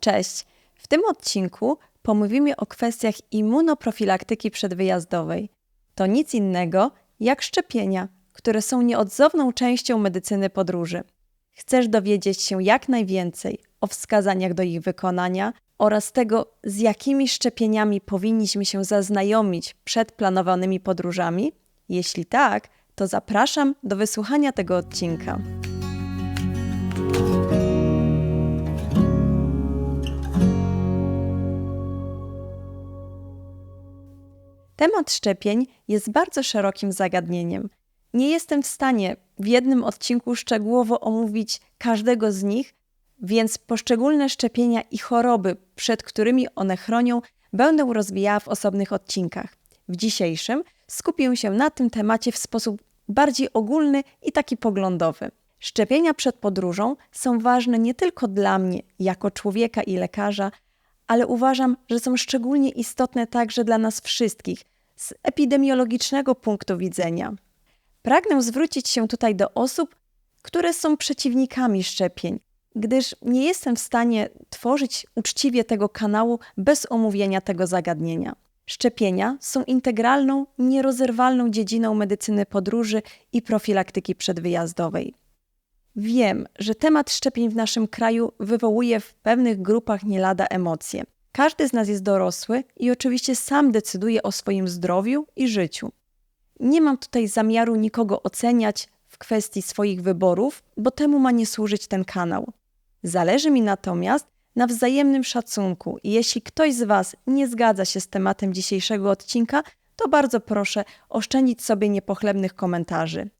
Cześć! W tym odcinku pomówimy o kwestiach immunoprofilaktyki przedwyjazdowej. To nic innego jak szczepienia, które są nieodzowną częścią medycyny podróży. Chcesz dowiedzieć się jak najwięcej o wskazaniach do ich wykonania oraz tego, z jakimi szczepieniami powinniśmy się zaznajomić przed planowanymi podróżami? Jeśli tak, to zapraszam do wysłuchania tego odcinka. Temat szczepień jest bardzo szerokim zagadnieniem. Nie jestem w stanie w jednym odcinku szczegółowo omówić każdego z nich, więc poszczególne szczepienia i choroby, przed którymi one chronią, będę rozwijała w osobnych odcinkach. W dzisiejszym skupię się na tym temacie w sposób bardziej ogólny i taki poglądowy. Szczepienia przed podróżą są ważne nie tylko dla mnie, jako człowieka i lekarza, ale uważam, że są szczególnie istotne także dla nas wszystkich z epidemiologicznego punktu widzenia. Pragnę zwrócić się tutaj do osób, które są przeciwnikami szczepień, gdyż nie jestem w stanie tworzyć uczciwie tego kanału bez omówienia tego zagadnienia. Szczepienia są integralną, nierozerwalną dziedziną medycyny podróży i profilaktyki przedwyjazdowej. Wiem, że temat szczepień w naszym kraju wywołuje w pewnych grupach nie lada emocje. Każdy z nas jest dorosły i oczywiście sam decyduje o swoim zdrowiu i życiu. Nie mam tutaj zamiaru nikogo oceniać w kwestii swoich wyborów, bo temu ma nie służyć ten kanał. Zależy mi natomiast na wzajemnym szacunku i jeśli ktoś z Was nie zgadza się z tematem dzisiejszego odcinka, to bardzo proszę oszczędzić sobie niepochlebnych komentarzy.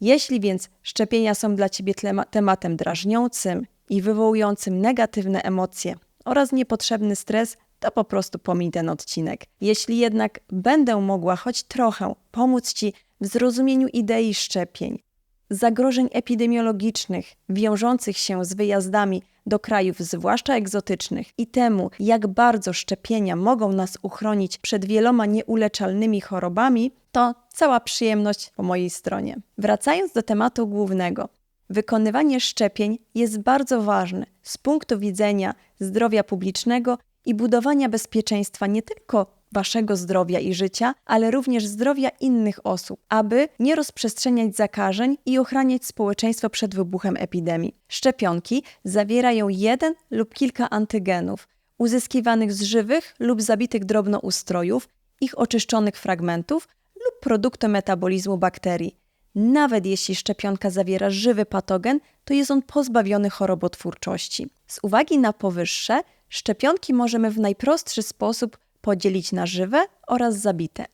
Jeśli więc szczepienia są dla Ciebie tematem drażniącym i wywołującym negatywne emocje oraz niepotrzebny stres, to po prostu pomij ten odcinek. Jeśli jednak będę mogła choć trochę pomóc Ci w zrozumieniu idei szczepień, zagrożeń epidemiologicznych wiążących się z wyjazdami do krajów zwłaszcza egzotycznych i temu, jak bardzo szczepienia mogą nas uchronić przed wieloma nieuleczalnymi chorobami, to cała przyjemność po mojej stronie. Wracając do tematu głównego, wykonywanie szczepień jest bardzo ważne z punktu widzenia zdrowia publicznego i budowania bezpieczeństwa nie tylko waszego zdrowia i życia, ale również zdrowia innych osób, aby nie rozprzestrzeniać zakażeń i ochraniać społeczeństwo przed wybuchem epidemii. Szczepionki zawierają jeden lub kilka antygenów uzyskiwanych z żywych lub zabitych drobnoustrojów, ich oczyszczonych fragmentów lub produktu metabolizmu bakterii. Nawet jeśli szczepionka zawiera żywy patogen, to jest on pozbawiony chorobotwórczości. Z uwagi na powyższe, szczepionki możemy w najprostszy sposób podzielić na żywe oraz zabite.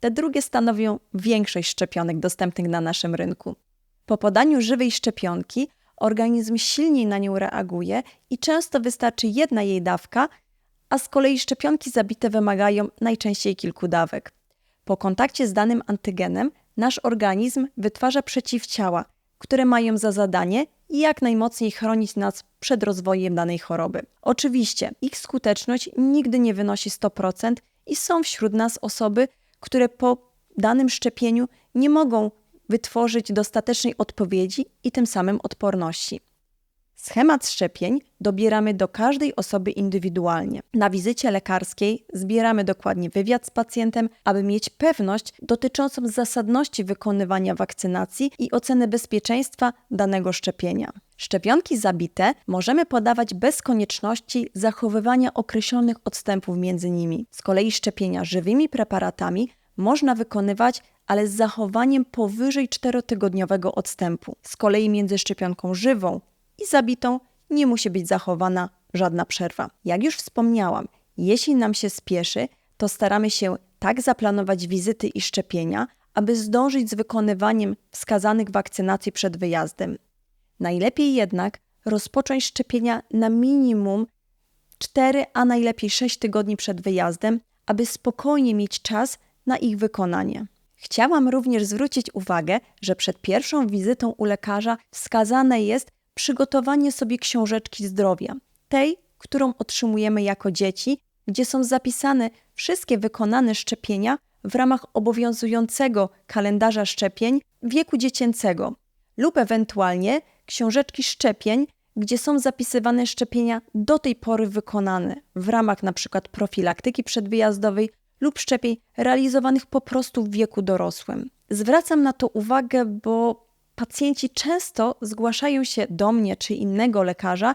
Te drugie stanowią większość szczepionek dostępnych na naszym rynku. Po podaniu żywej szczepionki organizm silniej na nią reaguje i często wystarczy jedna jej dawka, a z kolei szczepionki zabite wymagają najczęściej kilku dawek. Po kontakcie z danym antygenem nasz organizm wytwarza przeciwciała, które mają za zadanie jak najmocniej chronić nas przed rozwojem danej choroby. Oczywiście ich skuteczność nigdy nie wynosi 100% i są wśród nas osoby, które po danym szczepieniu nie mogą wytworzyć dostatecznej odpowiedzi i tym samym odporności. Schemat szczepień dobieramy do każdej osoby indywidualnie. Na wizycie lekarskiej zbieramy dokładnie wywiad z pacjentem, aby mieć pewność dotyczącą zasadności wykonywania wakcynacji i oceny bezpieczeństwa danego szczepienia. Szczepionki zabite możemy podawać bez konieczności zachowywania określonych odstępów między nimi. Z kolei szczepienia żywymi preparatami można wykonywać, ale z zachowaniem powyżej 4-tygodniowego odstępu. Z kolei między szczepionką żywą i zabitą nie musi być zachowana żadna przerwa. Jak już wspomniałam, jeśli nam się spieszy, to staramy się tak zaplanować wizyty i szczepienia, aby zdążyć z wykonywaniem wskazanych wakcynacji przed wyjazdem. Najlepiej jednak rozpocząć szczepienia na minimum 4, a najlepiej 6 tygodni przed wyjazdem, aby spokojnie mieć czas na ich wykonanie. Chciałam również zwrócić uwagę, że przed pierwszą wizytą u lekarza wskazane jest przygotowanie sobie książeczki zdrowia, tej, którą otrzymujemy jako dzieci, gdzie są zapisane wszystkie wykonane szczepienia w ramach obowiązującego kalendarza szczepień wieku dziecięcego lub ewentualnie książeczki szczepień, gdzie są zapisywane szczepienia do tej pory wykonane w ramach np. profilaktyki przedwyjazdowej lub szczepień realizowanych po prostu w wieku dorosłym. Zwracam na to uwagę, bo pacjenci często zgłaszają się do mnie czy innego lekarza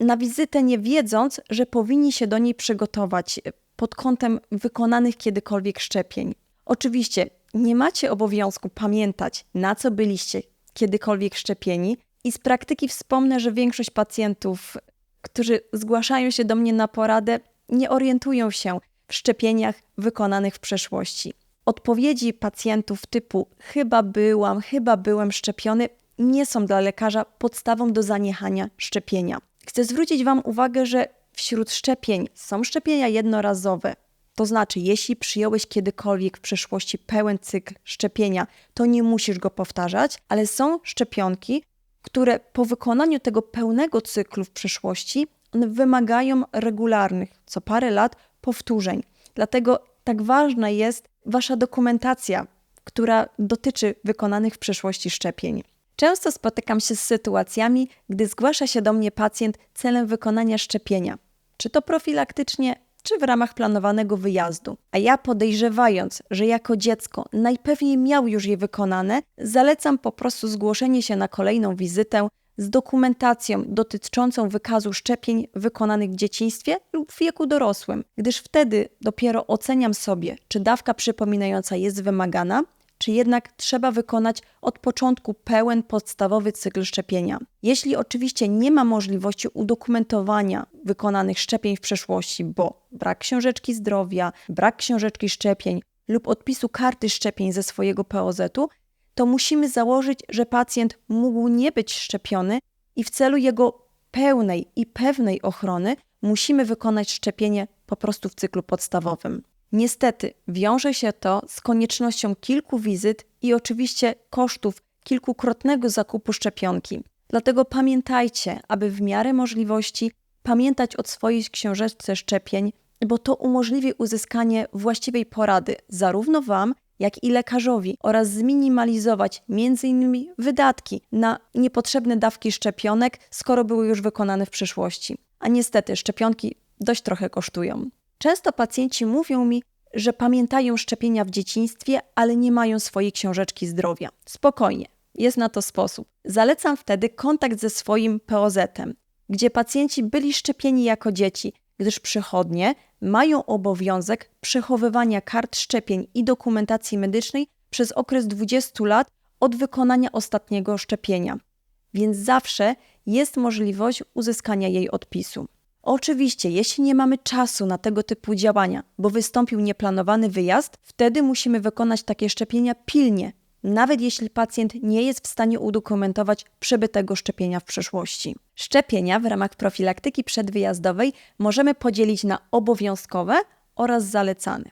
na wizytę, nie wiedząc, że powinni się do niej przygotować pod kątem wykonanych kiedykolwiek szczepień. Oczywiście nie macie obowiązku pamiętać, na co byliście kiedykolwiek szczepieni, i z praktyki wspomnę, że większość pacjentów, którzy zgłaszają się do mnie na poradę, nie orientują się w szczepieniach wykonanych w przeszłości. Odpowiedzi pacjentów typu chyba byłam, chyba byłem szczepiony nie są dla lekarza podstawą do zaniechania szczepienia. Chcę zwrócić Wam uwagę, że wśród szczepień są szczepienia jednorazowe. To znaczy, jeśli przyjąłeś kiedykolwiek w przeszłości pełen cykl szczepienia, to nie musisz go powtarzać, ale są szczepionki, które po wykonaniu tego pełnego cyklu w przeszłości one wymagają regularnych, co parę lat, powtórzeń. Dlatego tak ważna jest Wasza dokumentacja, która dotyczy wykonanych w przeszłości szczepień. Często spotykam się z sytuacjami, gdy zgłasza się do mnie pacjent celem wykonania szczepienia, czy to profilaktycznie, czy w ramach planowanego wyjazdu. A ja podejrzewając, że jako dziecko najpewniej miał już je wykonane, zalecam po prostu zgłoszenie się na kolejną wizytę z dokumentacją dotyczącą wykazu szczepień wykonanych w dzieciństwie lub w wieku dorosłym, gdyż wtedy dopiero oceniam sobie, czy dawka przypominająca jest wymagana, czy jednak trzeba wykonać od początku pełen podstawowy cykl szczepienia. Jeśli oczywiście nie ma możliwości udokumentowania wykonanych szczepień w przeszłości, bo brak książeczki zdrowia, brak książeczki szczepień lub odpisu karty szczepień ze swojego POZ-u, to musimy założyć, że pacjent mógł nie być szczepiony i w celu jego pełnej i pewnej ochrony musimy wykonać szczepienie po prostu w cyklu podstawowym. Niestety wiąże się to z koniecznością kilku wizyt i oczywiście kosztów kilkukrotnego zakupu szczepionki. Dlatego pamiętajcie, aby w miarę możliwości pamiętać o swojej książeczce szczepień, bo to umożliwi uzyskanie właściwej porady zarówno Wam, jak i lekarzowi oraz zminimalizować m.in. wydatki na niepotrzebne dawki szczepionek, skoro były już wykonane w przyszłości. A niestety szczepionki dość trochę kosztują. Często pacjenci mówią mi, że pamiętają szczepienia w dzieciństwie, ale nie mają swojej książeczki zdrowia. Spokojnie, jest na to sposób. Zalecam wtedy kontakt ze swoim POZ-em, gdzie pacjenci byli szczepieni jako dzieci, gdyż przychodnie mają obowiązek przechowywania kart szczepień i dokumentacji medycznej przez okres 20 lat od wykonania ostatniego szczepienia, więc zawsze jest możliwość uzyskania jej odpisu. Oczywiście, jeśli nie mamy czasu na tego typu działania, bo wystąpił nieplanowany wyjazd, wtedy musimy wykonać takie szczepienia pilnie, nawet jeśli pacjent nie jest w stanie udokumentować przebytego szczepienia w przeszłości. Szczepienia w ramach profilaktyki przedwyjazdowej możemy podzielić na obowiązkowe oraz zalecane.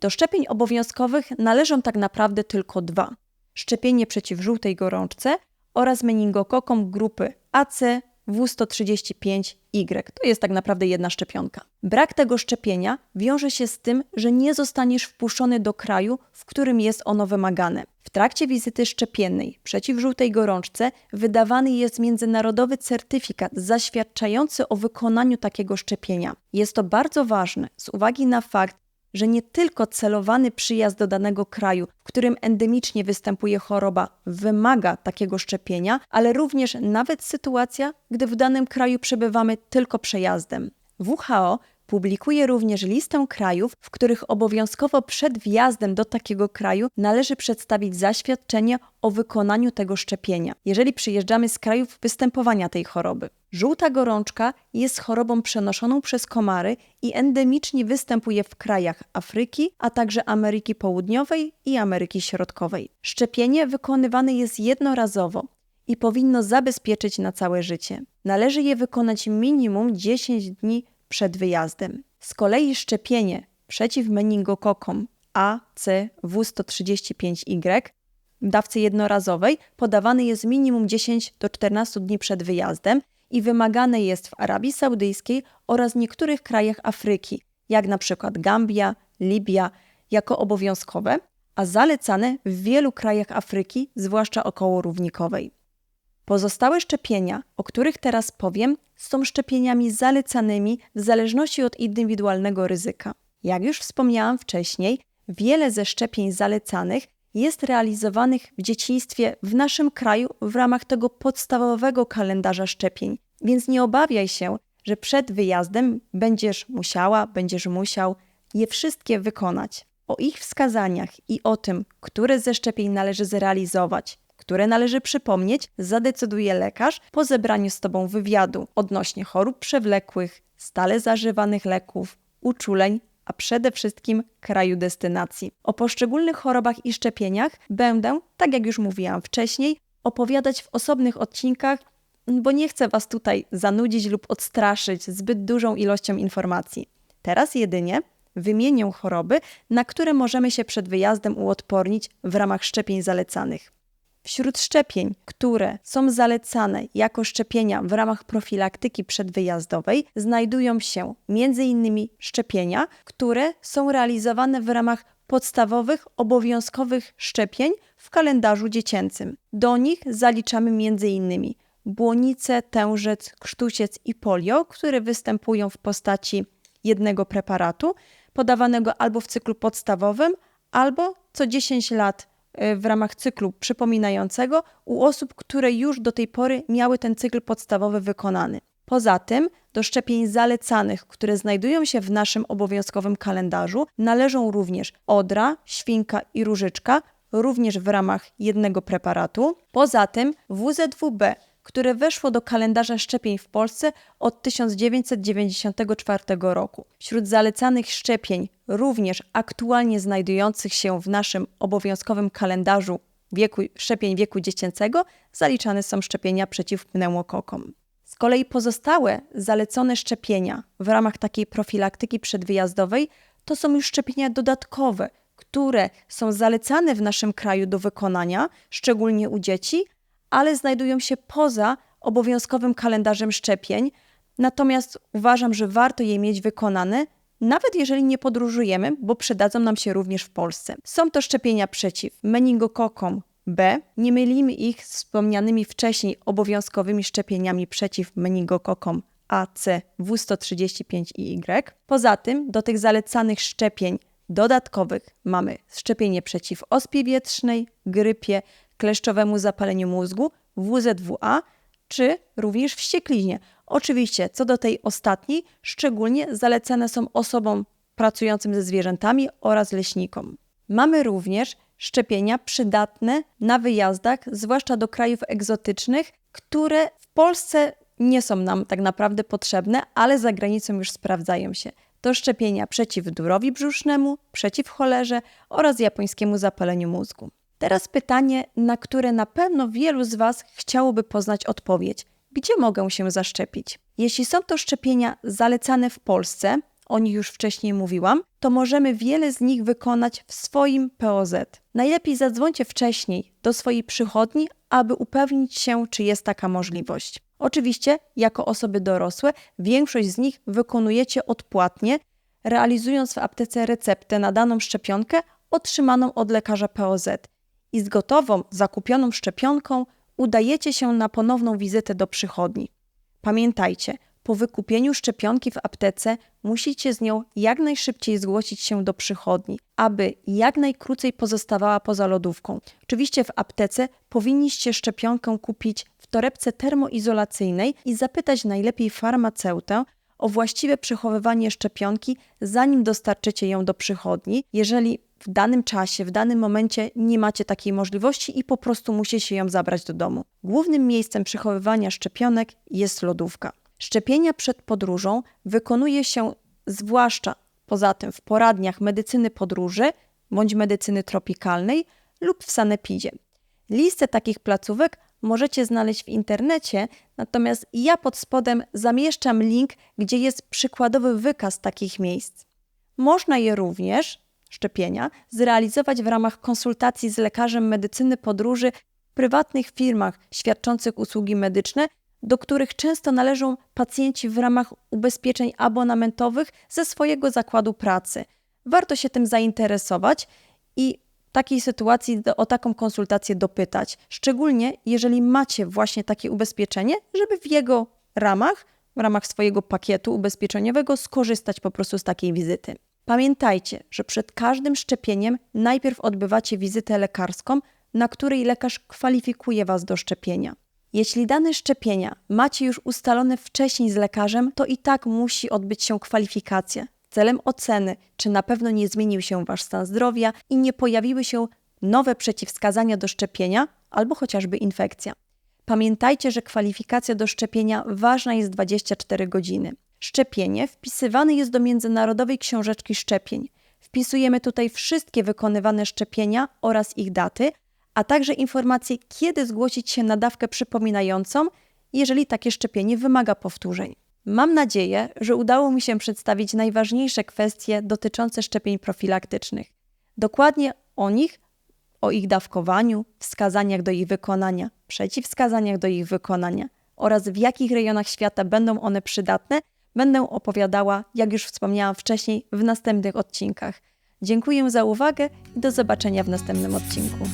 Do szczepień obowiązkowych należą tak naprawdę tylko dwa: szczepienie przeciw żółtej gorączce oraz meningokokom grupy AC, W135Y. To jest tak naprawdę jedna szczepionka. Brak tego szczepienia wiąże się z tym, że nie zostaniesz wpuszczony do kraju, w którym jest ono wymagane. W trakcie wizyty szczepiennej przeciw żółtej gorączce wydawany jest międzynarodowy certyfikat zaświadczający o wykonaniu takiego szczepienia. Jest to bardzo ważne z uwagi na fakt, że nie tylko celowany przyjazd do danego kraju, w którym endemicznie występuje choroba, wymaga takiego szczepienia, ale również nawet sytuacja, gdy w danym kraju przebywamy tylko przejazdem. WHO publikuje również listę krajów, w których obowiązkowo przed wjazdem do takiego kraju należy przedstawić zaświadczenie o wykonaniu tego szczepienia, jeżeli przyjeżdżamy z krajów występowania tej choroby. Żółta gorączka jest chorobą przenoszoną przez komary i endemicznie występuje w krajach Afryki, a także Ameryki Południowej i Ameryki Środkowej. Szczepienie wykonywane jest jednorazowo i powinno zabezpieczyć na całe życie. Należy je wykonać minimum 10 dni przed wyjazdem. Z kolei szczepienie przeciw meningokokom A, C, W135Y w dawce jednorazowej podawane jest minimum 10 do 14 dni przed wyjazdem i wymagane jest w Arabii Saudyjskiej oraz niektórych krajach Afryki, jak na przykład Gambia, Libia, jako obowiązkowe, a zalecane w wielu krajach Afryki, zwłaszcza około równikowej. Pozostałe szczepienia, o których teraz powiem, są szczepieniami zalecanymi w zależności od indywidualnego ryzyka. Jak już wspomniałam wcześniej, wiele ze szczepień zalecanych jest realizowanych w dzieciństwie w naszym kraju w ramach tego podstawowego kalendarza szczepień. Więc nie obawiaj się, że przed wyjazdem będziesz musiała, będziesz musiał je wszystkie wykonać. O ich wskazaniach i o tym, które ze szczepień należy zrealizować, które należy przypomnieć, zadecyduje lekarz po zebraniu z Tobą wywiadu odnośnie chorób przewlekłych, stale zażywanych leków, uczuleń, a przede wszystkim kraju destynacji. O poszczególnych chorobach i szczepieniach będę, tak jak już mówiłam wcześniej, opowiadać w osobnych odcinkach, bo nie chcę Was tutaj zanudzić lub odstraszyć zbyt dużą ilością informacji. Teraz jedynie wymienię choroby, na które możemy się przed wyjazdem uodpornić w ramach szczepień zalecanych. Wśród szczepień, które są zalecane jako szczepienia w ramach profilaktyki przedwyjazdowej, znajdują się m.in. szczepienia, które są realizowane w ramach podstawowych, obowiązkowych szczepień w kalendarzu dziecięcym. Do nich zaliczamy m.in. błonicę, tężec, krztusiec i polio, które występują w postaci jednego preparatu, podawanego albo w cyklu podstawowym, albo co 10 lat w ramach cyklu przypominającego u osób, które już do tej pory miały ten cykl podstawowy wykonany. Poza tym do szczepień zalecanych, które znajdują się w naszym obowiązkowym kalendarzu, należą również odra, świnka i różyczka, również w ramach jednego preparatu. Poza tym WZWB, które weszło do kalendarza szczepień w Polsce od 1994 roku. Wśród zalecanych szczepień, również aktualnie znajdujących się w naszym obowiązkowym kalendarzu wieku, szczepień wieku dziecięcego, zaliczane są szczepienia przeciw pneumokokom. Z kolei pozostałe zalecone szczepienia w ramach takiej profilaktyki przedwyjazdowej to są już szczepienia dodatkowe, które są zalecane w naszym kraju do wykonania, szczególnie u dzieci, ale znajdują się poza obowiązkowym kalendarzem szczepień. Natomiast uważam, że warto je mieć wykonane, nawet jeżeli nie podróżujemy, bo przydadzą nam się również w Polsce. Są to szczepienia przeciw meningokokom B. Nie mylimy ich z wspomnianymi wcześniej obowiązkowymi szczepieniami przeciw meningokokom A, C, W135 i Y. Poza tym do tych zalecanych szczepień dodatkowych mamy szczepienie przeciw ospie wietrznej, grypie, kleszczowemu zapaleniu mózgu, WZWA, czy również wściekliźnie. Oczywiście, co do tej ostatniej, szczególnie zalecane są osobom pracującym ze zwierzętami oraz leśnikom. Mamy również szczepienia przydatne na wyjazdach, zwłaszcza do krajów egzotycznych, które w Polsce nie są nam tak naprawdę potrzebne, ale za granicą już sprawdzają się. To szczepienia przeciw durowi brzusznemu, przeciw cholerze oraz japońskiemu zapaleniu mózgu. Teraz pytanie, na które na pewno wielu z Was chciałoby poznać odpowiedź. Gdzie mogę się zaszczepić? Jeśli są to szczepienia zalecane w Polsce, o nich już wcześniej mówiłam, to możemy wiele z nich wykonać w swoim POZ. Najlepiej zadzwońcie wcześniej do swojej przychodni, aby upewnić się, czy jest taka możliwość. Oczywiście, jako osoby dorosłe, większość z nich wykonujecie odpłatnie, realizując w aptece receptę na daną szczepionkę otrzymaną od lekarza POZ i z gotową, zakupioną szczepionką udajecie się na ponowną wizytę do przychodni. Pamiętajcie, po wykupieniu szczepionki w aptece musicie z nią jak najszybciej zgłosić się do przychodni, aby jak najkrócej pozostawała poza lodówką. Oczywiście w aptece powinniście szczepionkę kupić w torebce termoizolacyjnej i zapytać najlepiej farmaceutę o właściwe przechowywanie szczepionki, zanim dostarczycie ją do przychodni. Jeżeli w danym czasie, w danym momencie nie macie takiej możliwości i po prostu musicie ją zabrać do domu. Głównym miejscem przechowywania szczepionek jest lodówka. Szczepienia przed podróżą wykonuje się zwłaszcza poza tym w poradniach medycyny podróży bądź medycyny tropikalnej lub w sanepidzie. Listę takich placówek możecie znaleźć w internecie, natomiast ja pod spodem zamieszczam link, gdzie jest przykładowy wykaz takich miejsc. Można je również szczepienia zrealizować w ramach konsultacji z lekarzem medycyny podróży w prywatnych firmach świadczących usługi medyczne, do których często należą pacjenci w ramach ubezpieczeń abonamentowych ze swojego zakładu pracy. Warto się tym zainteresować i takiej sytuacji o taką konsultację dopytać. Szczególnie jeżeli macie właśnie takie ubezpieczenie, żeby w jego ramach, w ramach swojego pakietu ubezpieczeniowego skorzystać po prostu z takiej wizyty. Pamiętajcie, że przed każdym szczepieniem najpierw odbywacie wizytę lekarską, na której lekarz kwalifikuje Was do szczepienia. Jeśli dane szczepienia macie już ustalone wcześniej z lekarzem, to i tak musi odbyć się kwalifikacja celem oceny, czy na pewno nie zmienił się Wasz stan zdrowia i nie pojawiły się nowe przeciwwskazania do szczepienia albo chociażby infekcja. Pamiętajcie, że kwalifikacja do szczepienia ważna jest 24 godziny. Szczepienie wpisywane jest do Międzynarodowej Książeczki Szczepień. Wpisujemy tutaj wszystkie wykonywane szczepienia oraz ich daty, a także informacje, kiedy zgłosić się na dawkę przypominającą, jeżeli takie szczepienie wymaga powtórzeń. Mam nadzieję, że udało mi się przedstawić najważniejsze kwestie dotyczące szczepień profilaktycznych. Dokładnie o nich, o ich dawkowaniu, wskazaniach do ich wykonania, przeciwwskazaniach do ich wykonania oraz w jakich rejonach świata będą one przydatne, będę opowiadała, jak już wspomniałam wcześniej, w następnych odcinkach. Dziękuję za uwagę i do zobaczenia w następnym odcinku.